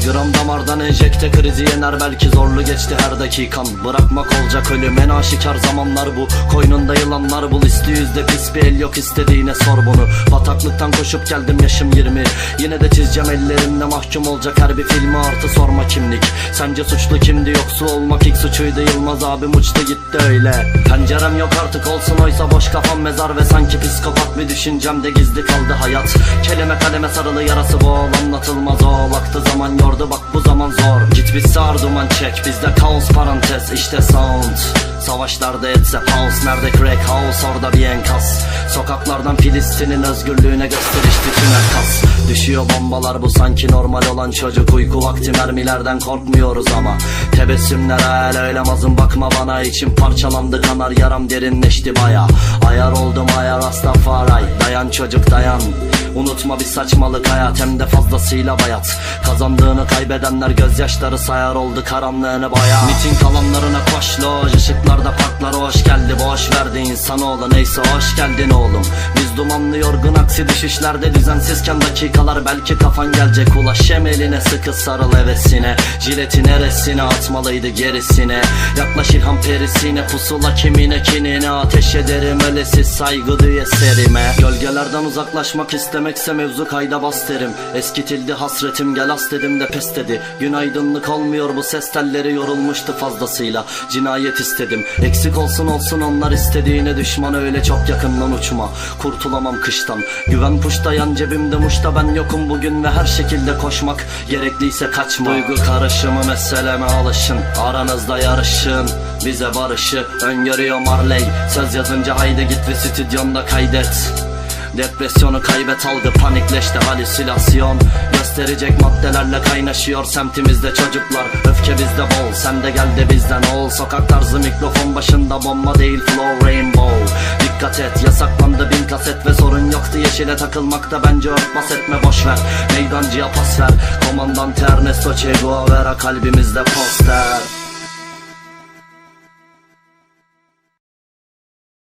gram damardan enjekte krizi yener belki zorlu geçti her dakikan Bırakmak olacak ölüm en aşikar zamanlar bu. Koynunda yılanlar bul isti yüzde pis bir el yok istediğine sor bunu. Bataklıktan koşup geldim yaşım 20 Yine de çizeceğim ellerimle mahkum olacak her bir filmi artı sorma kimlik. Sence suçlu kimdi yoksul olmak ilk suçuydu. Yılmaz abim uçtu gitti öyle. Pencerem yok artık olsun oysa boş kafam mezar Ve sanki psikopat bir düşüncemde gizli kaldı hayat. Kelime kaleme sarılı yarası bol anlatılmaz o. Vakti zaman yordu bak bu zaman zor. Git bir sar duman çek. Bizde kaos parantez. İşte sound. Savaşlarda etse house Nerede crack house? Orada bir enkaz. Sokaklardan Filistin'in özgürlüğüne gösterişti tünel kas Düşüyor bombalar. Bu sanki normal olan çocuk. Uyku vakti mermilerden korkmuyoruz ama. Tebessümler hayal öyle mazın bakma bana. İçim parçalandı. Kanar yaram derinleşti baya Ayar oldum. Ayar Rastafari. Dayan çocuk dayan Unutma bir saçmalık hayat hem de fazlasıyla bayat. Kazandığını kaybedenler gözyaşları sayar oldu karanlığını baya Miting alanlarına koş loj ışıklarda parklara insanoğlu neyse hoş geldin oğlum. Biz dumanlı yorgun aksi düşüşlerde düzensizken dakikalar belki kafan gelecek. Ulaş emeline sıkı sarıl hevesine. Jileti neresine atmalıydı gerisine? Yaklaş ilham perisine pusula kimine kinine. Ateş ederim öylesiz saygı duy eserime. Gölgelerden uzaklaşmak istemekse mevzu kayda bas derim. Eskitildi hasretim gel as dedim de pes dedi. Gün aydınlık olmuyor bu ses telleri yorulmuştu fazlasıyla. Cinayet istedim eksik olsun olsun onlar istediğine düşman öyle çok yakından uçma. Kurtulamam kıştan. Güven puşta yan cebimde muşta ben yokum bugün ve her şekilde koşmak Gerekliyse kaçma. Duygu karışımı meseleme alışın. Aranızda yarışın. Bize barışı öngörüyor Marley. Söz yazınca haydi git ve stüdyonda kaydet Depresyonu kaybet algı panikleşti halüsinasyon. Gösterecek maddelerle kaynaşıyor semtimizde çocuklar. Öfke bizde bol sen de gel de bizden ol. Sokak tarzı mikrofon başında bomba değil flow rainbow. Dikkat et yasaklandı bin kaset ve sorun yoktu. Yeşile takılmakta bence örtbas etme boşver Meydancıya pas ver. Komandante Ernesto Che Guevara kalbimizde poster